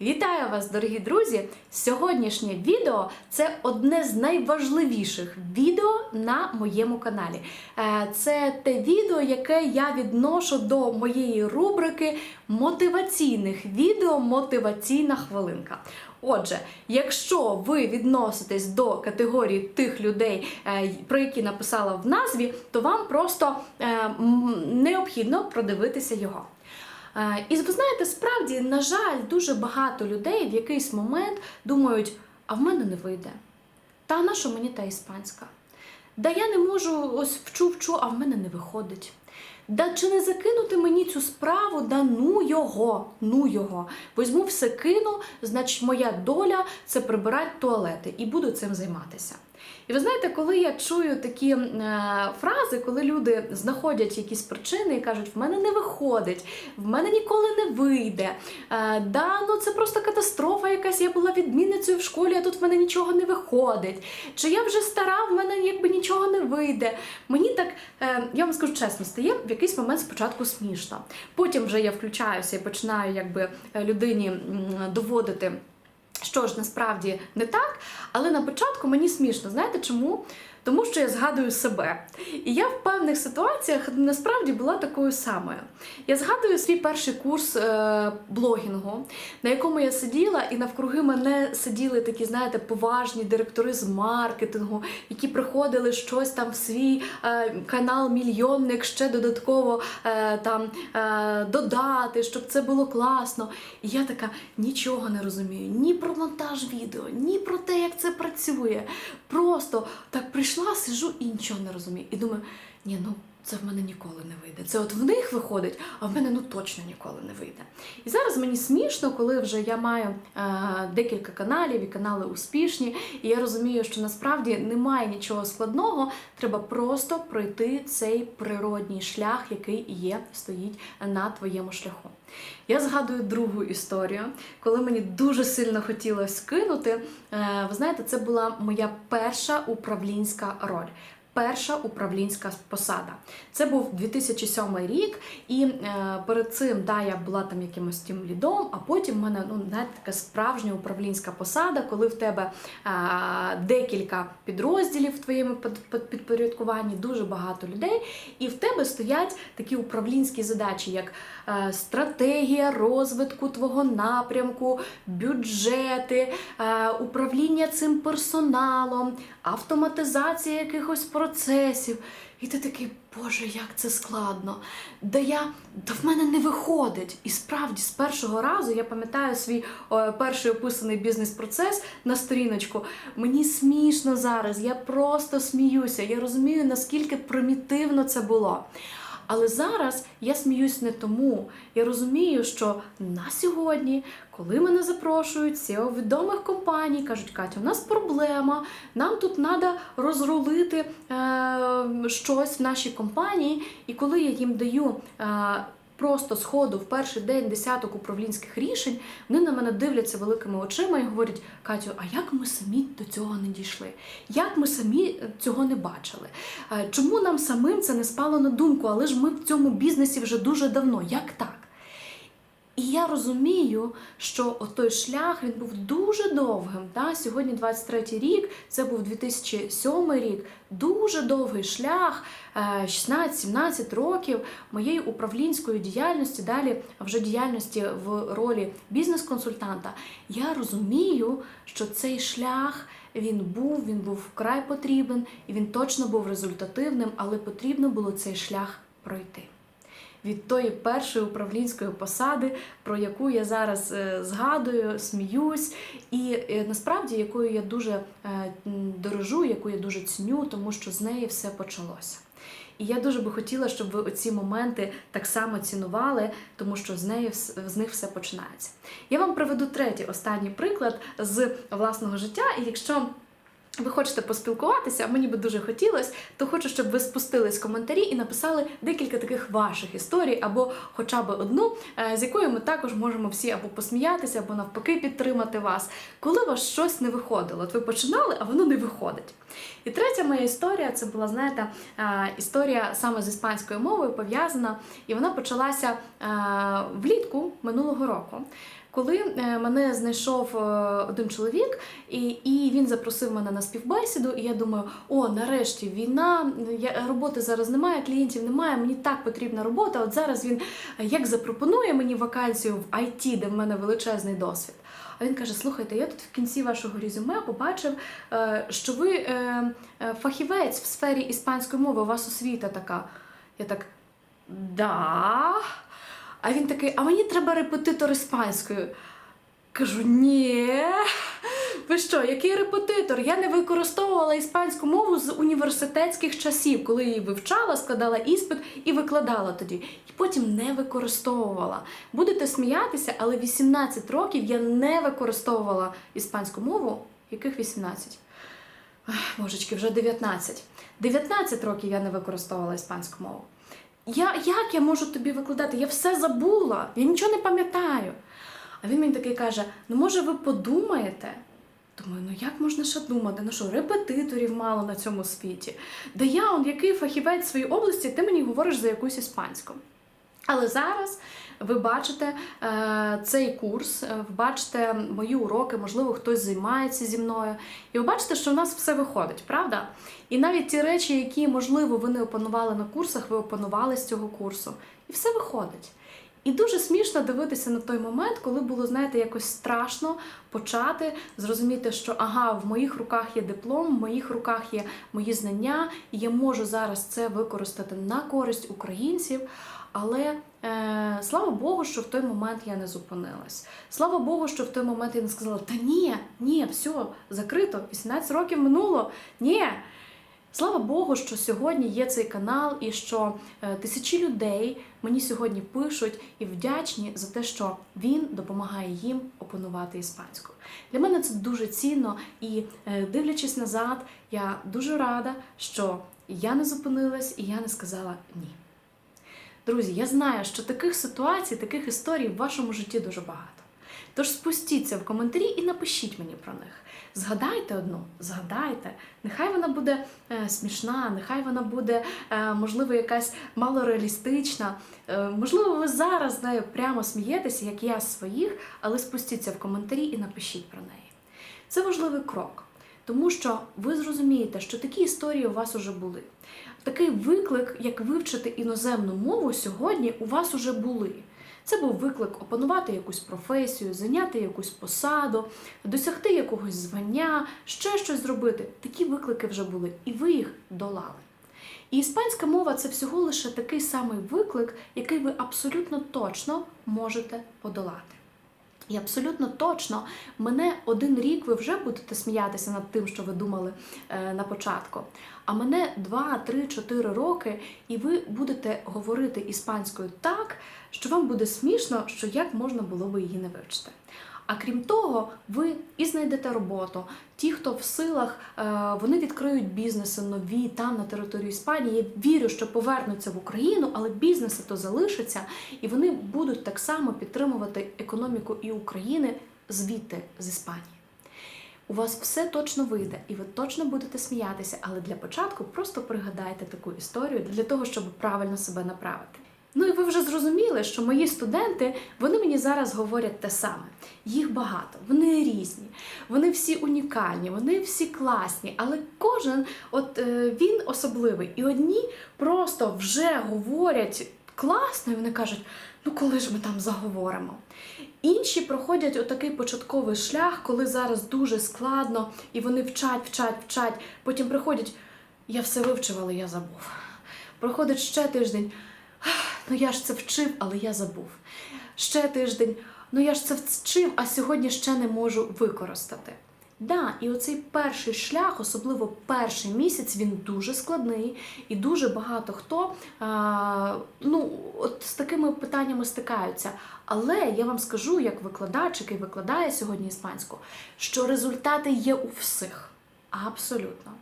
Вітаю вас, дорогі друзі! Сьогоднішнє відео це одне з найважливіших відео на моєму каналі. Е, Це те відео, яке я відношу до моєї рубрики мотиваційних відео Мотиваційна хвилинка. Отже, якщо ви відноситесь до категорії тих людей, е, про які написала в назві, то вам просто е, необхідно продивитися його. Е, І ви знаєте, справді, на жаль, дуже багато людей в якийсь момент думають, а в мене не вийде. Та на що мені та іспанська? Да я не можу ось вчу вчу, а в мене не виходить. Да чи не закинути мені цю справу? Да ну його, ну його. Візьму все кину, значить, моя доля це прибирати туалети і буду цим займатися. І ви знаєте, коли я чую такі е, фрази, коли люди знаходять якісь причини і кажуть, в мене не виходить, в мене ніколи не вийде. Е, да, ну це просто катастрофа якась. Я була відмінницею в школі, а тут в мене нічого не виходить. Чи я вже стара, в мене якби нічого не вийде. Мені так, е, я вам скажу чесно, стає в якийсь момент спочатку смішно. Потім вже я включаюся і починаю якби е, людині доводити. Що ж насправді не так, але на початку мені смішно. Знаєте чому? Тому що я згадую себе. І я в певних ситуаціях насправді була такою самою. Я згадую свій перший курс е, блогінгу, на якому я сиділа, і навкруги мене сиділи такі, знаєте, поважні директори з маркетингу, які приходили щось там в свій е, канал мільйонник ще додатково е, там е, додати, щоб це було класно. І я така нічого не розумію ні про монтаж відео, ні про те, як це працює. Просто так прийшла, сижу і нічого не розумію. І думаю, ні, ну. Це в мене ніколи не вийде. Це от в них виходить, а в мене ну точно ніколи не вийде. І зараз мені смішно, коли вже я маю е, декілька каналів і канали успішні, і я розумію, що насправді немає нічого складного. Треба просто пройти цей природній шлях, який є, стоїть на твоєму шляху. Я згадую другу історію, коли мені дуже сильно хотілося кинути. Е, ви знаєте, це була моя перша управлінська роль перша управлінська посада. Це був 2007 рік, і е, перед цим да, я була там якимось тим лідом, а потім в мене ну, знаєте, така справжня управлінська посада, коли в тебе е, декілька підрозділів в твоєму підпорядкуванні, дуже багато людей, і в тебе стоять такі управлінські задачі, як е, стратегія розвитку твого напрямку, бюджети, управління цим персоналом, автоматизація якихось. І ти такий, Боже, як це складно. Да я да в мене не виходить. І справді, з першого разу я пам'ятаю свій о, перший описаний бізнес-процес на сторіночку. Мені смішно зараз, я просто сміюся. Я розумію, наскільки примітивно це було. Але зараз я сміюсь не тому. Я розумію, що на сьогодні, коли мене запрошують CEO відомих компаній, кажуть, Катя, у нас проблема, нам тут треба розрулити е, щось в нашій компанії. І коли я їм даю. Е, Просто сходу в перший день десяток управлінських рішень вони на мене дивляться великими очима і говорять: Катю, а як ми самі до цього не дійшли? Як ми самі е, цього не бачили? Е, Чому нам самим це не спало на думку? Але ж ми в цьому бізнесі вже дуже давно. Як так? І я розумію, що той шлях він був дуже довгим. Да? Сьогодні 23 рік, це був 2007 рік, дуже довгий шлях, е, 16-17 років моєї управлінської діяльності, далі вже діяльності в ролі бізнес-консультанта. Я розумію, що цей шлях. Він був, він був вкрай потрібен, і він точно був результативним, але потрібно було цей шлях пройти від тої першої управлінської посади, про яку я зараз е, згадую, сміюсь, і е, насправді якою я дуже е, дорожу, яку я дуже ціню, тому що з неї все почалося. І я дуже би хотіла, щоб ви оці моменти так само цінували, тому що з неї з них все починається. Я вам приведу третій останній приклад з власного життя, і якщо ви хочете поспілкуватися, а мені би дуже хотілося, то хочу, щоб ви спустились в коментарі і написали декілька таких ваших історій, або хоча б одну, е, з якою ми також можемо всі або посміятися, або навпаки підтримати вас, коли у вас щось не виходило. От ви починали, а воно не виходить. І третя моя історія це була, знаєте, е, історія саме з іспанською мовою пов'язана, і вона почалася е, влітку минулого року. Коли е, мене знайшов е, один чоловік, і, і він запросив мене на співбесіду. І я думаю, о, нарешті війна, роботи зараз немає, клієнтів немає. Мені так потрібна робота. От зараз він е, як запропонує мені вакансію в IT, де в мене величезний досвід. А він каже: слухайте, я тут в кінці вашого резюме побачив, що ви фахівець в сфері іспанської мови, у вас освіта така. Я так. Да. А він такий, а мені треба репетитор іспанської. Кажу, ні. Ви що, який репетитор? Я не використовувала іспанську мову з університетських часів, коли її вивчала, складала іспит і викладала тоді. І потім не використовувала. Будете сміятися, але 18 років я не використовувала іспанську мову. Яких 18? Ах, Божечки, вже 19. 19 років я не використовувала іспанську мову. Я, як я можу тобі викладати? Я все забула, я нічого не пам'ятаю. А він мені такий каже: ну може ви подумаєте? Думаю, ну як можна ще думати? Ну що, репетиторів мало на цьому світі? Да я, он який фахівець своїй області, ти мені говориш за якусь іспанську. Але зараз ви бачите е, цей курс, е, ви бачите мої уроки, можливо, хтось займається зі мною. І ви бачите, що в нас все виходить, правда? І навіть ті речі, які, можливо, ви не опанували на курсах, ви опанували з цього курсу. І все виходить. І дуже смішно дивитися на той момент, коли було, знаєте, якось страшно почати зрозуміти, що ага, в моїх руках є диплом, в моїх руках є мої знання, і я можу зараз це використати на користь українців. Але е, слава Богу, що в той момент я не зупинилась. Слава Богу, що в той момент я не сказала: Та ні, ні, все, закрито, 18 років минуло. Ні. Слава Богу, що сьогодні є цей канал, і що е, тисячі людей мені сьогодні пишуть і вдячні за те, що він допомагає їм опанувати іспанську. Для мене це дуже цінно, і е, дивлячись назад, я дуже рада, що я не зупинилась і я не сказала ні. Друзі, я знаю, що таких ситуацій, таких історій в вашому житті дуже багато. Тож спустіться в коментарі і напишіть мені про них. Згадайте одну, згадайте. Нехай вона буде е, смішна, нехай вона буде, е, можливо, якась малореалістична. Е, можливо, ви зараз нею прямо смієтеся, як я з своїх, але спустіться в коментарі і напишіть про неї. Це важливий крок, тому що ви зрозумієте, що такі історії у вас уже були. Такий виклик, як вивчити іноземну мову, сьогодні у вас уже були. Це був виклик опанувати якусь професію, зайняти якусь посаду, досягти якогось звання, ще щось зробити. Такі виклики вже були, і ви їх долали. І іспанська мова це всього лише такий самий виклик, який ви абсолютно точно можете подолати. І абсолютно точно мене один рік ви вже будете сміятися над тим, що ви думали е, на початку. А мене 2, 3, 4 роки, і ви будете говорити іспанською так, що вам буде смішно, що як можна було би її не вивчити. А крім того, ви і знайдете роботу. Ті, хто в силах, е, вони відкриють бізнеси нові там на території Іспанії. Я вірю, що повернуться в Україну, але бізнеси то залишаться, і вони будуть так само підтримувати економіку і України звідти з Іспанії. У вас все точно вийде, і ви точно будете сміятися, але для початку просто пригадайте таку історію для того, щоб правильно себе направити. Ну і ви вже зрозуміли, що мої студенти вони мені зараз говорять те саме. Їх багато, вони різні, вони всі унікальні, вони всі класні, але кожен от е, він особливий. І одні просто вже говорять класно, і вони кажуть, ну коли ж ми там заговоримо. Інші проходять отакий початковий шлях, коли зараз дуже складно, і вони вчать, вчать, вчать. Потім приходять, я все вивчив, але я забув. Проходить ще тиждень. Ну я ж це вчив, але я забув. Ще тиждень. Ну я ж це вчив, а сьогодні ще не можу використати. Да, і оцей перший шлях, особливо перший місяць, він дуже складний, і дуже багато хто а, ну, от з такими питаннями стикаються. Але я вам скажу, як викладач, який викладає сьогодні іспанську, що результати є у всіх. Абсолютно.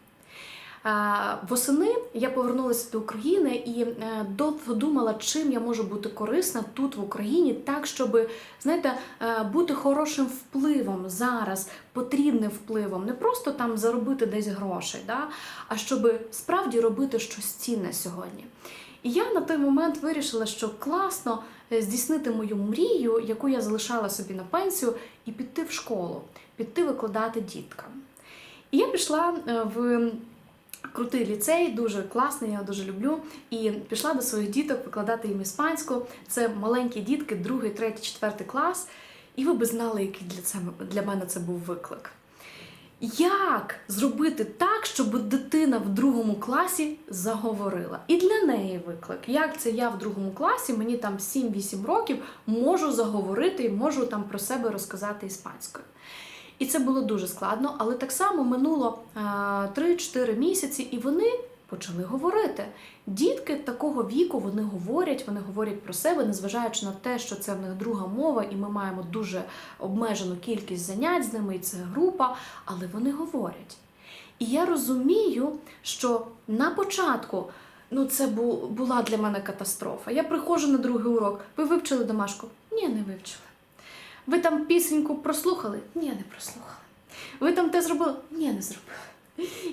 Восени я повернулася до України і е, довго думала, чим я можу бути корисна тут в Україні, так щоб знаєте, е, бути хорошим впливом зараз, потрібним впливом, не просто там заробити десь грошей, да? а щоб справді робити щось цінне сьогодні. І я на той момент вирішила, що класно е, здійснити мою мрію, яку я залишала собі на пенсію, і піти в школу, піти викладати діткам. І я пішла в крутий ліцей, дуже класний, я його дуже люблю. І пішла до своїх діток викладати їм іспанську. Це маленькі дітки, другий, третій, четвертий клас. І ви би знали, який для, це, для мене це був виклик. Як зробити так, щоб дитина в другому класі заговорила? І для неї виклик. Як це я в другому класі, мені там 7-8 років, можу заговорити і можу там про себе розказати іспанською. І це було дуже складно, але так само минуло е, 3-4 місяці, і вони почали говорити. Дітки такого віку вони говорять, вони говорять про себе, незважаючи на те, що це в них друга мова, і ми маємо дуже обмежену кількість занять з ними, і це група, але вони говорять. І я розумію, що на початку ну, це була для мене катастрофа. Я приходжу на другий урок. Ви вивчили домашку? Ні, не вивчили. Ви там пісеньку прослухали? Ні, не прослухали. Ви там те зробили? Ні, не зробили.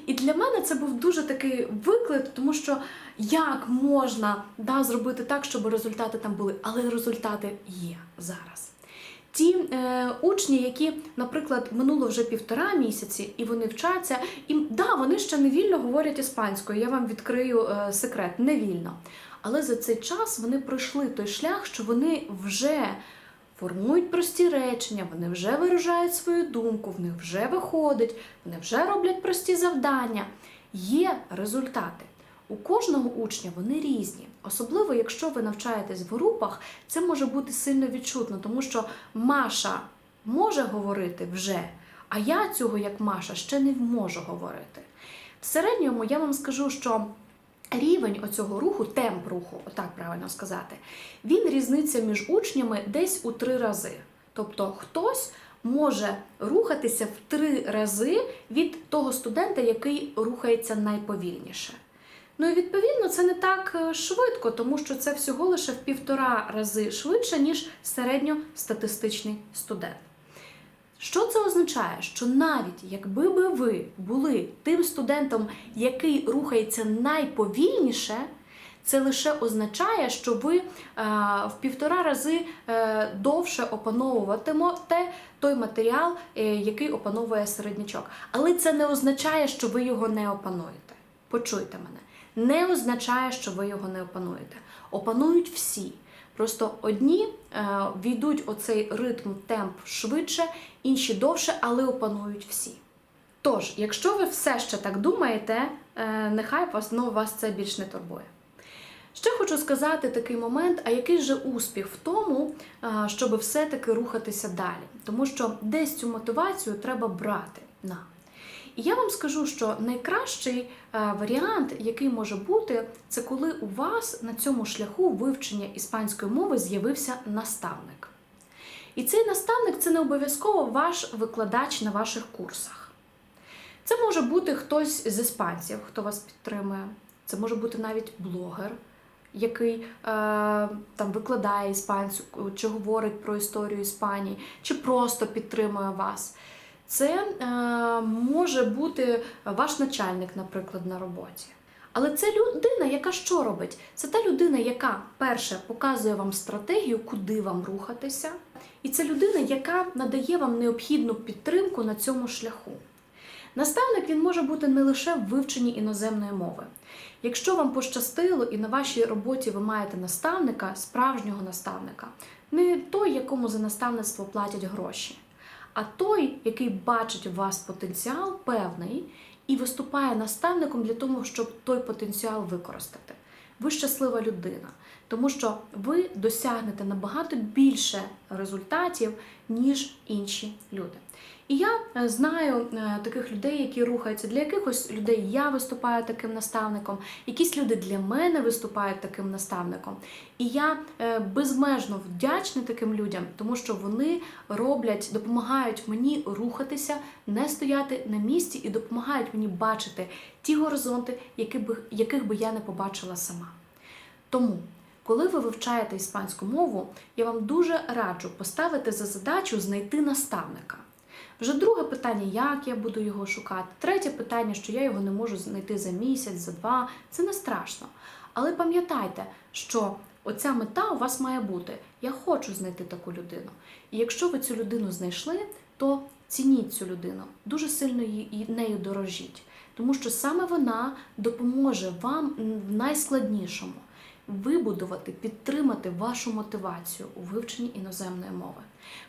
І для мене це був дуже такий виклик, тому що як можна да, зробити так, щоб результати там були, але результати є зараз. Ті е, учні, які, наприклад, минуло вже півтора місяці, і вони вчаться, і да, вони ще не вільно говорять іспанською. Я вам відкрию е, секрет, не вільно. Але за цей час вони пройшли той шлях, що вони вже формують прості речення, вони вже виражають свою думку, в них вже виходить, вони вже роблять прості завдання. Є результати. У кожного учня вони різні. Особливо, якщо ви навчаєтесь в групах, це може бути сильно відчутно, тому що Маша може говорити вже, а я цього, як Маша, ще не можу говорити. В середньому я вам скажу, що рівень оцього руху, темп руху, отак правильно сказати, він різниця між учнями десь у три рази. Тобто хтось може рухатися в три рази від того студента, який рухається найповільніше. Ну і відповідно це не так е, швидко, тому що це всього лише в півтора рази швидше, ніж середньостатистичний студент. Що це означає? Що навіть якби би ви були тим студентом, який рухається найповільніше, це лише означає, що ви е, в півтора рази е, довше опановуватимете той матеріал, е, який опановує середнячок. Але це не означає, що ви його не опануєте. Почуйте мене. Не означає, що ви його не опануєте. Опанують всі. Просто одні е, війдуть оцей ритм, темп швидше, інші довше, але опанують всі. Тож, якщо ви все ще так думаєте, е, нехай вас, ну, вас це більш не турбує. Ще хочу сказати такий момент, а який же успіх в тому, е, щоб все-таки рухатися далі. Тому що десь цю мотивацію треба брати на. Я вам скажу, що найкращий е, варіант, який може бути, це коли у вас на цьому шляху вивчення іспанської мови з'явився наставник. І цей наставник це не обов'язково ваш викладач на ваших курсах. Це може бути хтось з іспанців, хто вас підтримує. Це може бути навіть блогер, який е, там викладає іспанську, чи говорить про історію Іспанії, чи просто підтримує вас. Це е, може бути ваш начальник, наприклад, на роботі. Але це людина, яка що робить? Це та людина, яка перше показує вам стратегію, куди вам рухатися, і це людина, яка надає вам необхідну підтримку на цьому шляху. Наставник він може бути не лише в вивченні іноземної мови. Якщо вам пощастило і на вашій роботі ви маєте наставника, справжнього наставника, не той, якому за наставництво платять гроші, а той, який бачить у вас потенціал певний і виступає наставником для того, щоб той потенціал використати. Ви щаслива людина, тому що ви досягнете набагато більше результатів, ніж інші люди. І я е, знаю е, таких людей, які рухаються. Для якихось людей я виступаю таким наставником, якісь люди для мене виступають таким наставником. І я е, безмежно вдячна таким людям, тому що вони роблять, допомагають мені рухатися, не стояти на місці і допомагають мені бачити ті горизонти, яких би я не побачила сама. Тому, коли ви вивчаєте іспанську мову, я вам дуже раджу поставити за задачу знайти наставника. Вже друге питання, як я буду його шукати. Третє питання, що я його не можу знайти за місяць, за два, це не страшно. Але пам'ятайте, що оця мета у вас має бути: я хочу знайти таку людину. І якщо ви цю людину знайшли, то цініть цю людину, дуже сильно її нею дорожіть, тому що саме вона допоможе вам в найскладнішому вибудувати, підтримати вашу мотивацію у вивченні іноземної мови,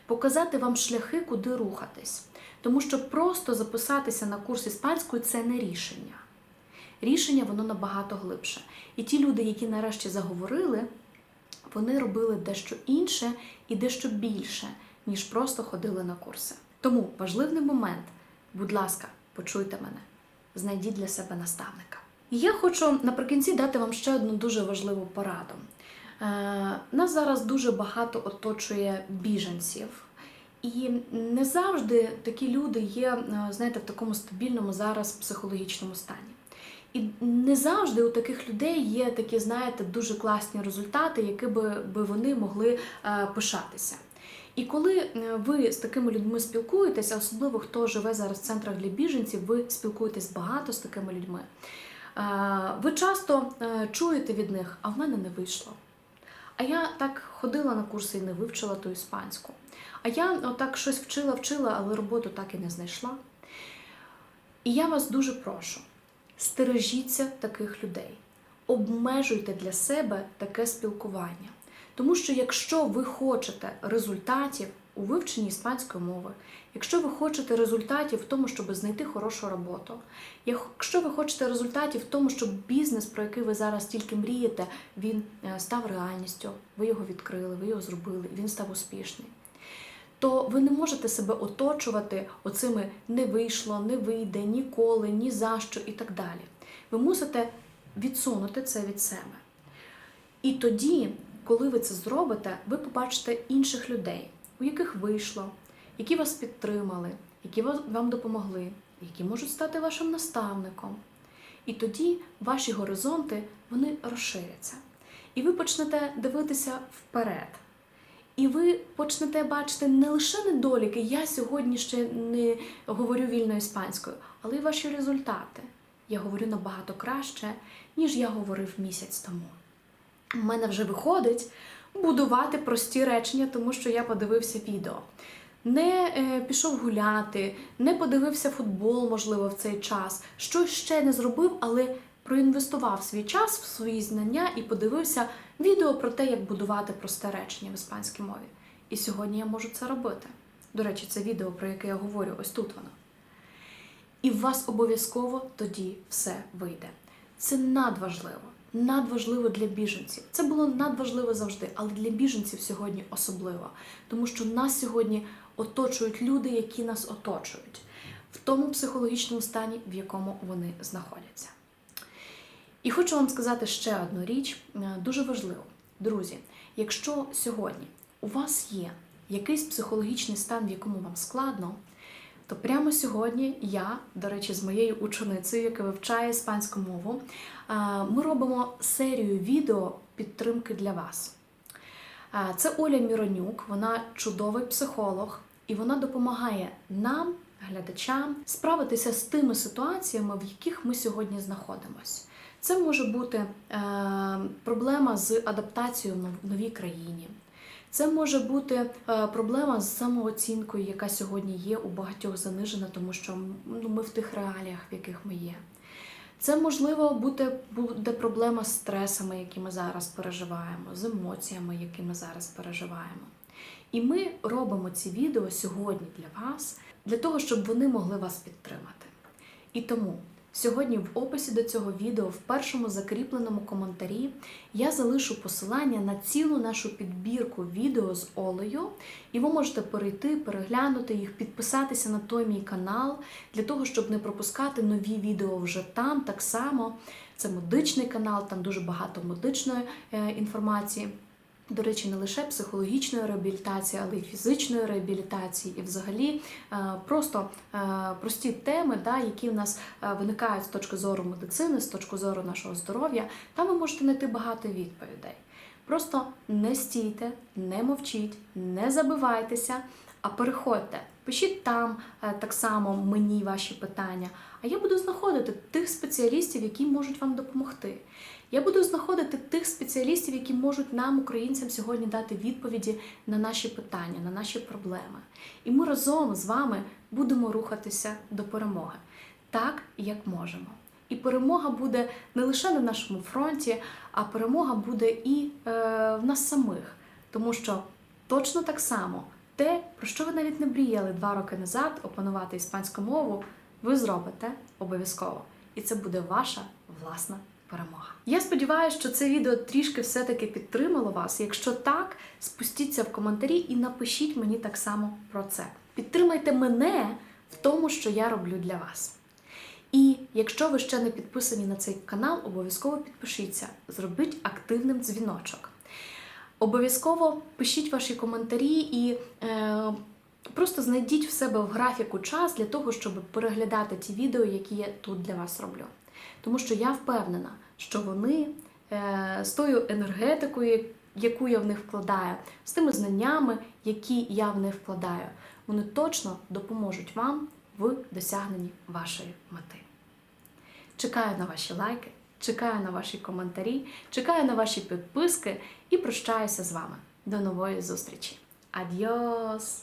показати вам шляхи, куди рухатись. Тому що просто записатися на курс іспанської це не рішення. Рішення воно набагато глибше. І ті люди, які нарешті заговорили, вони робили дещо інше і дещо більше, ніж просто ходили на курси. Тому важливий момент, будь ласка, почуйте мене, знайдіть для себе наставника. І я хочу наприкінці дати вам ще одну дуже важливу пораду. Е, нас зараз дуже багато оточує біженців. І не завжди такі люди є, е, знаєте, в такому стабільному зараз психологічному стані. І не завжди у таких людей є такі, знаєте, дуже класні результати, які би, би вони могли е, пишатися. І коли ви з такими людьми спілкуєтеся, особливо хто живе зараз в центрах для біженців, ви спілкуєтесь багато з такими людьми. Ви часто чуєте від них, а в мене не вийшло. А я так ходила на курси і не вивчила ту іспанську. А я отак щось вчила, вчила, але роботу так і не знайшла. І я вас дуже прошу, стережіться таких людей, обмежуйте для себе таке спілкування. Тому що якщо ви хочете результатів у вивченні іспанської мови, якщо ви хочете результатів в тому, щоб знайти хорошу роботу, якщо ви хочете результатів в тому, щоб бізнес, про який ви зараз тільки мрієте, він е, став реальністю, ви його відкрили, ви його зробили, він став успішний. То ви не можете себе оточувати оцими не вийшло, не вийде, ніколи, ні за що і так далі. Ви мусите відсунути це від себе. І тоді, коли ви це зробите, ви побачите інших людей, у яких вийшло, які вас підтримали, які вам допомогли, які можуть стати вашим наставником. І тоді ваші горизонти вони розширяться. І ви почнете дивитися вперед. І ви почнете бачити не лише недоліки, я сьогодні ще не говорю вільно іспанською, але й ваші результати. Я говорю набагато краще, ніж я говорив місяць тому. У мене вже виходить будувати прості речення, тому що я подивився відео. Не е, пішов гуляти, не подивився футбол, можливо, в цей час, щось ще не зробив, але проінвестував свій час в свої знання і подивився відео про те, як будувати просте речення в іспанській мові. І сьогодні я можу це робити. До речі, це відео, про яке я говорю, ось тут воно. І в вас обов'язково тоді все вийде. Це надважливо, надважливо для біженців. Це було надважливо завжди, але для біженців сьогодні особливо, тому що нас сьогодні оточують люди, які нас оточують, в тому психологічному стані, в якому вони знаходяться. І хочу вам сказати ще одну річ, е, дуже важливу. Друзі, якщо сьогодні у вас є якийсь психологічний стан, в якому вам складно, то прямо сьогодні я, до речі, з моєю ученицею, яка вивчає іспанську мову, ми робимо серію відео підтримки для вас. Це Оля Міронюк, вона чудовий психолог, і вона допомагає нам, глядачам, справитися з тими ситуаціями, в яких ми сьогодні знаходимося. Це може бути е, проблема з адаптацією в новій країні. Це може бути е, проблема з самооцінкою, яка сьогодні є у багатьох занижена, тому що ну, ми в тих реаліях, в яких ми є. Це можливо бути, буде проблема з стресами, які ми зараз переживаємо, з емоціями, які ми зараз переживаємо. І ми робимо ці відео сьогодні для вас, для того, щоб вони могли вас підтримати. І тому Сьогодні в описі до цього відео, в першому закріпленому коментарі, я залишу посилання на цілу нашу підбірку відео з Олею, і ви можете перейти, переглянути їх, підписатися на той мій канал, для того, щоб не пропускати нові відео вже там. Так само це медичний канал, там дуже багато медичної е, інформації. До речі, не лише психологічної реабілітації, але й фізичної реабілітації, і взагалі е, просто е, прості теми, да, які в нас е, виникають з точки зору медицини, з точки зору нашого здоров'я, там ви можете знайти багато відповідей. Просто не стійте, не мовчіть, не забивайтеся, а переходьте, Пишіть там так само мені ваші питання. А я буду знаходити тих спеціалістів, які можуть вам допомогти. Я буду знаходити тих спеціалістів, які можуть нам, українцям, сьогодні дати відповіді на наші питання, на наші проблеми. І ми разом з вами будемо рухатися до перемоги так, як можемо. І перемога буде не лише на нашому фронті, а перемога буде і е, в нас самих. Тому що точно так само те, про що ви навіть не мріяли два роки назад, опанувати іспанську мову, ви зробите обов'язково. І це буде ваша власна перемога. Я сподіваюся, що це відео трішки все-таки підтримало вас. Якщо так, спустіться в коментарі і напишіть мені так само про це. Підтримайте мене в тому, що я роблю для вас. І якщо ви ще не підписані на цей канал, обов'язково підпишіться, зробіть активним дзвіночок. Обов'язково пишіть ваші коментарі і е, просто знайдіть в себе в графіку час для того, щоб переглядати ті відео, які я тут для вас роблю. Тому що я впевнена, що вони е, з тою енергетикою, яку я в них вкладаю, з тими знаннями, які я в них вкладаю, вони точно допоможуть вам в досягненні вашої мети. Чекаю на ваші лайки, чекаю на ваші коментарі, чекаю на ваші підписки і прощаюся з вами. До нової зустрічі. Адьос!